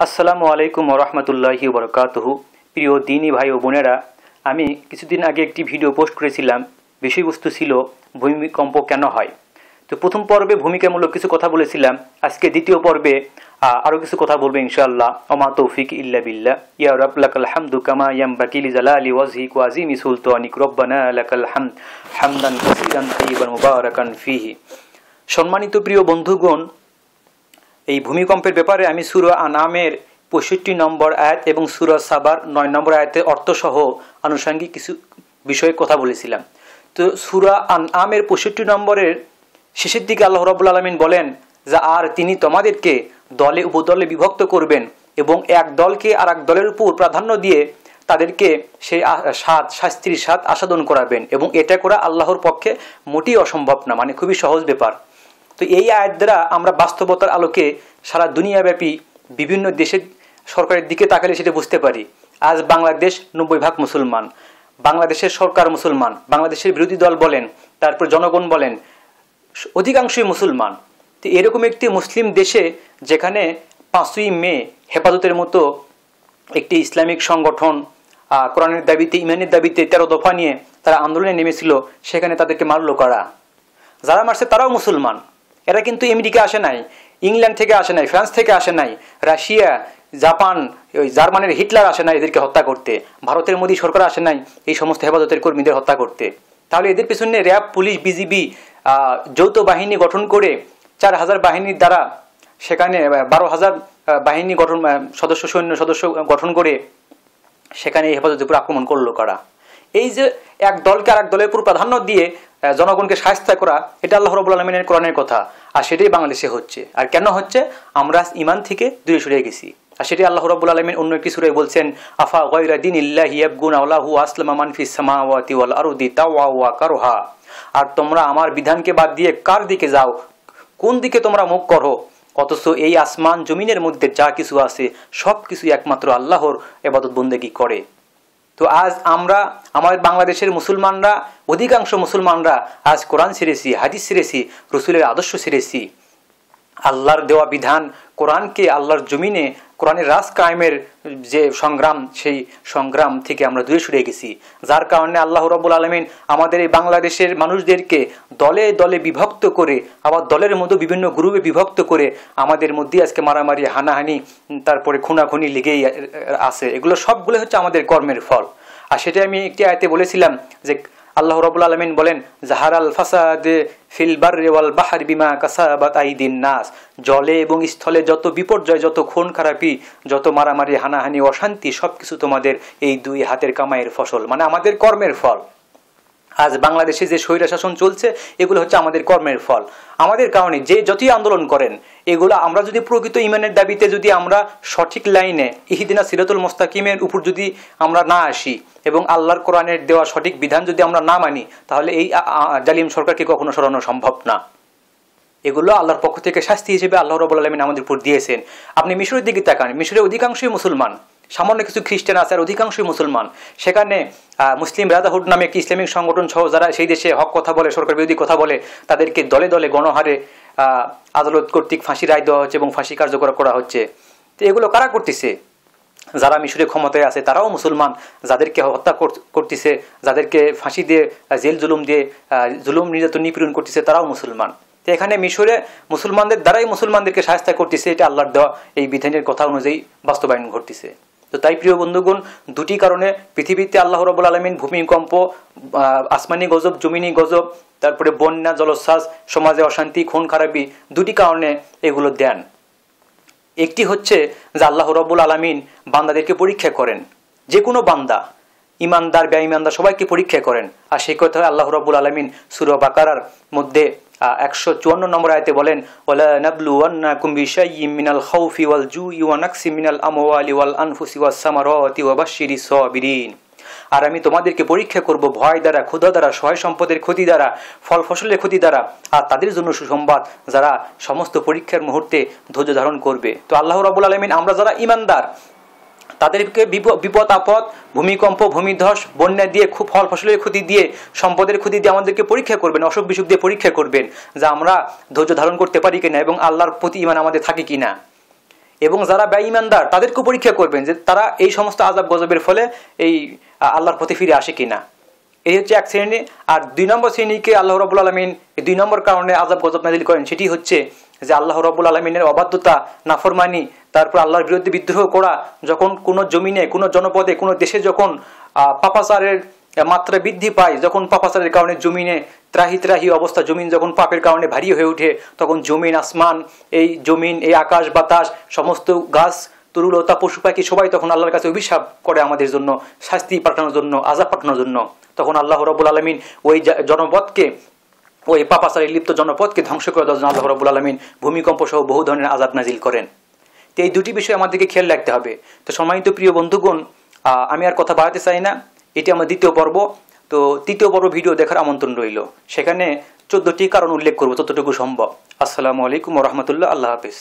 আসসালামু আলাইকুম রহমতুল্লাহি বরকাতহু। প্রিয় দিনী ভাই ও বোনেরা, আমি কিছুদিন আগে একটি ভিডিও পোস্ট করেছিলাম। বিষয়বস্তু ছিল, ভূমিকম্প কেন হয়? তো প্রথম পর্বে ভূমিকামূলক কিছু কথা বলেছিলাম। আজকে দ্বিতীয় পর্বে আরও কিছু কথা বলব ইনশাআল্লাহ। অমা তৌফিক ইল্লা বিল্লা ইয়া রব লাকাল হামদু কামা ইয়াম বাকিলি জালালি ওয়াজহিক ওয়াজিমি সুলতানিক। রব্বানা লাকাল হামদ হামদান মুবারাকান ফিহি। সম্মানিত প্রিয় বন্ধুগণ এই ভূমিকম্পের ব্যাপারে আমি সুরা আনামের পঁয়ষট্টি নম্বর আয়াত এবং সুরা সাবার নয় নম্বর আয়াতের অর্থসহ আনুষঙ্গিক কিছু বিষয়ে কথা বলেছিলাম। তো সুরা আন আমের পঁয়ষট্টি নম্বরের শেষের দিকে আল্লাহ রবুল আলমিন বলেন, যে আর তিনি তোমাদেরকে দলে উপদলে বিভক্ত করবেন এবং এক দলকে আর এক দলের উপর প্রাধান্য দিয়ে তাদেরকে সেই স্বাদ, শাস্তির স্বাদ আস্বাদন করাবেন এবং এটা করা আল্লাহর পক্ষে মোটেই অসম্ভব না। মানে খুবই সহজ ব্যাপার। তো এই আয়াত দ্বারা আমরা বাস্তবতার আলোকে সারা দুনিয়াব্যাপী বিভিন্ন দেশের সরকারের দিকে তাকালে সেটা বুঝতে পারি। আজ বাংলাদেশ নব্বই ভাগ মুসলমান। বাংলাদেশের সরকার মুসলমান। বাংলাদেশের বিরোধী দল বলেন, তারপর জনগণ বলেন, অধিকাংশই মুসলমান। তো এরকম একটি মুসলিম দেশে যেখানে পাঁচই মে হেফাজতের মতো একটি ইসলামিক সংগঠন কোরআনের দাবিতে, ইমানের দাবিতে তেরো দফা নিয়ে তারা আন্দোলনে নেমেছিল, সেখানে তাদেরকে মারলো করা? যারা মারছে তারাও মুসলমান। এরা কিন্তু আমেরিকা আসে নাই, ইংল্যান্ড থেকে আসে নাই, ফ্রান্স থেকে আসে নাই, রাশিয়া, জাপান, ওই জার্মানির হিটলার আসে নাই এদেরকে হত্যা করতে, ভারতের মোদী সরকার আসে নাই এই সমস্ত হেফাজতের কর্মীদের হত্যা করতে। তাহলে এদের পেছনে র্যাব, পুলিশ, বিজিবি যৌথ বাহিনী গঠন করে চার হাজার বাহিনীর দ্বারা সেখানে বারো হাজার বাহিনী গঠন সদস্য, সৈন্য সদস্য গঠন করে সেখানে এই হেফাজতের উপর আক্রমণ করল কারা? এই যে এক দলকে আর এক দলের উপর প্রাধান্য দিয়ে জনগণকে সাহায্য করা, এটা আল্লাহ রবুল আলমিনের কোরআনের কথা। আর সেটাই বাংলাদেশে হচ্ছে। আর কেন হচ্ছে? আমরা ইমান থেকে দূরে সরে গেছি। আর সেটাই আল্লাহ রবুল আলমিন অন্য একটি সুরে বলছেন, আফা গয়রা দিন ইল্লাহ ইয়াবগুন আল্লাহু আসলামা মানফিস সামাওয়াতি ওয়াল আরদি তাওয়া ওয়া কারোহা। আর তোমরা আমার বিধানকে বাদ দিয়ে কার দিকে যাও? কোন দিকে তোমরা মুখ করো? অথচ এই আসমান জমিনের মধ্যে যা কিছু আছে সব কিছু একমাত্র আল্লাহর এবাদত বন্দেগী করে। তো আজ আমরা আমাদের বাংলাদেশের মুসলমানরা, অধিকাংশ মুসলমানরা আজ কোরআন ছেড়েছি হাদিস ছেড়েছি রসুলের আদর্শ ছেড়েছি আল্লাহর দেওয়া বিধান কোরআনকে আল্লাহর জমিনে কোরআনের রাজ কায়েমের যে সংগ্রাম, সেই সংগ্রাম থেকে আমরা দূরে সরে গেছি। যার কারণে আল্লাহ রবুল আলমিন আমাদের এই বাংলাদেশের মানুষদেরকে দলে দলে বিভক্ত করে, আবার দলের মধ্যে বিভিন্ন গ্রুপে বিভক্ত করে আমাদের মধ্যে আজকে মারামারি, হানাহানি, তারপরে খুনাখুনি লেগেই আছে। এগুলো সবগুলো হচ্ছে আমাদের কর্মের ফল। আর সেটা আমি একটি আয়তে বলেছিলাম যে আল্লাহ রবুল আলমিন বলেন জাহার আল ফাসাদে ফিল রেওয়াল বাহার বিমা কাসাবাত আইদিন নাস। জলে এবং স্থলে যত বিপর্যয়, যত খুন খারাপি, যত মারামারি, হানাহানি, অশান্তি সব কিছু তোমাদের এই দুই হাতের কামাইয়ের ফসল মানে আমাদের কর্মের ফল। আজ বাংলাদেশে যে স্বৈরা শাসন চলছে, এগুলো হচ্ছে আমাদের কর্মের ফল। আমাদের কারণে যে যতই আন্দোলন করেন, এগুলো আমরা যদি প্রকৃত ইমানের দাবিতে যদি আমরা সঠিক লাইনে ইহিদিনা সিরাতুল মোস্তাকিমের উপর যদি আমরা না আসি এবং আল্লাহর কোরআনের দেওয়া সঠিক বিধান যদি আমরা না মানি, তাহলে এই জালিম সরকারকে কখনো সরানো সম্ভব না। এগুলো আল্লাহর পক্ষ থেকে শাস্তি হিসেবে আল্লাহ রবুল আলমিন আমাদের উপর দিয়েছেন। আপনি মিশরের দিকে তাকান, মিশরের অধিকাংশই মুসলমান। সামান্য কিছু খ্রিস্টান আছে আর অধিকাংশই মুসলমান। সেখানে মুসলিম ব্রাদারহুড নামে একটি ইসলামিক সংগঠন সহ যারা সেই দেশে হক কথা বলে, সরকার বিরোধী কথা বলে, তাদেরকে দলে দলে গণহারে আদালত কর্তৃক ফাঁসি রায় দেওয়া হচ্ছে এবং ফাঁসি কার্যকর করা হচ্ছে। তো এগুলো কারা করতেছে? যারা মিশরে ক্ষমতায় আছে, তারাও মুসলমান। যাদেরকে হত্যা করতেছে, যাদেরকে ফাঁসি দিয়ে জেল জুলুম দিয়ে জুলুম নির্যাতন নিপীড়ন করতেছে, তারাও মুসলমান। তো এখানে মিশরে মুসলমানদের দ্বারাই মুসলমানদেরকে সাহায্য করতেছে, এটা আল্লাহর দেওয়া এই বিধানের কথা অনুযায়ী বাস্তবায়ন ঘটতেছে। তো তাই প্রিয় বন্ধুগণ, দুটি কারণে পৃথিবীতে আল্লাহ রবুল আলমিন ভূমিকম্প আসমানি গজব, জমিনি গজব, তারপরে বন্যা, জলোচ্ছ্বাস, সমাজে অশান্তি, খুন, খারাপি, দুটি কারণে এগুলো দেন। একটি হচ্ছে যে আল্লাহ রব্বুল আলমিন বান্দাদেরকে পরীক্ষা করেন। যে কোনো বান্দা, ইমানদার, বেঈমানদার সবাইকে পরীক্ষা করেন। আর সেই কথা আল্লাহ রব্বুল আলমিন সুর বাকারার মধ্যে একশো চুয়ান্ন নম্বর আয়তে বলেন, ওলা নাবলু ওয়ান্না কুম্বি শাইয়িম মিনাল খাউফি ওয়াল জুই ওয়া নাকসি মিনাল আমওয়ালি ওয়াল আনফুসি ওয়াস সামারাতি ওয়া বাশশিরিস সাবিরিন। আর আমি তোমাদেরকে পরীক্ষা করব ভয় দ্বারা, ক্ষুধা দ্বারা, সহায় সম্পদের ক্ষতি দ্বারা, ফল ফসলের ক্ষতি দ্বারা, আর তাদের জন্য সুসংবাদ যারা সমস্ত পরীক্ষার মুহূর্তে ধৈর্য ধারণ করবে। তো আল্লাহ রাবুল আলমিন আমরা যারা ইমানদার তাদেরকে বিপদ, আপদ, ভূমিকম্প, ভূমিধস, বন্যা দিয়ে খুব ফল ফসলের ক্ষতি দিয়ে, সম্পদের ক্ষতি দিয়ে আমাদেরকে পরীক্ষা করবেন, অসুখ বিসুখ দিয়ে পরীক্ষা করবেন, যে আমরা ধৈর্য ধারণ করতে পারি কিনা এবং আল্লাহর প্রতি ইমান আমাদের থাকে কিনা। এবং যারা বেঈমানদার, তাদেরকেও পরীক্ষা করবেন যে তারা এই সমস্ত আজাব গজবের ফলে এই আল্লাহর প্রতি ফিরে আসে কিনা। এই হচ্ছে এক শ্রেণি। আর দুই নম্বর শ্রেণীকে আল্লাহ রবুল আলমিন দুই নম্বর কারণে আজাব গজব নাজিল করেন, সেটি হচ্ছে যে আল্লাহ রবুল আলমিনের অবাধ্যতা, নাফরমানি, তারপর আল্লাহর বিরুদ্ধে বিদ্রোহ করা, যখন কোনো জমিনে, কোনো জনপদে, কোনো দেশে যখন পাপাচারের মাত্রা বৃদ্ধি পায়, যখন পাপাচারের কারণে জমিনে ত্রাহি ত্রাহি অবস্থা, জমিন যখন পাপের কারণে ভারী হয়ে ওঠে, তখন জমিন, আসমান, এই জমিন, এই আকাশ, বাতাস, সমস্ত গাছ তরুলতা পশু পাখি সবাই তখন আল্লাহর কাছে অভিশাপ করে আমাদের জন্য, শাস্তি পাঠানোর জন্য আজাব পাঠানোর জন্য। তখন আল্লাহ রবুল আলমিন ওই জনপদকে ওই পাপাচারে লিপ্ত জনপদকে ধ্বংস করে দেওয়ার আল্লাহ রবুল আলমিন ভূমিকম্প সহ বহু ধরনের আজাব নাজিল করেন। তো এই দুটি বিষয় আমাদেরকে খেয়াল রাখতে হবে। তো সম্মানিত প্রিয় বন্ধুগণ আমি আর কথা বাড়াতে চাই না। এটি আমার দ্বিতীয় পর্ব। তো তৃতীয় পর্ব ভিডিও দেখার আমন্ত্রণ রইল। সেখানে চোদ্দটি কারণ উল্লেখ করব ততটুকু সম্ভব। আসসালামু আলাইকুম রহমতুল্লাহ। আল্লাহ হাফিজ।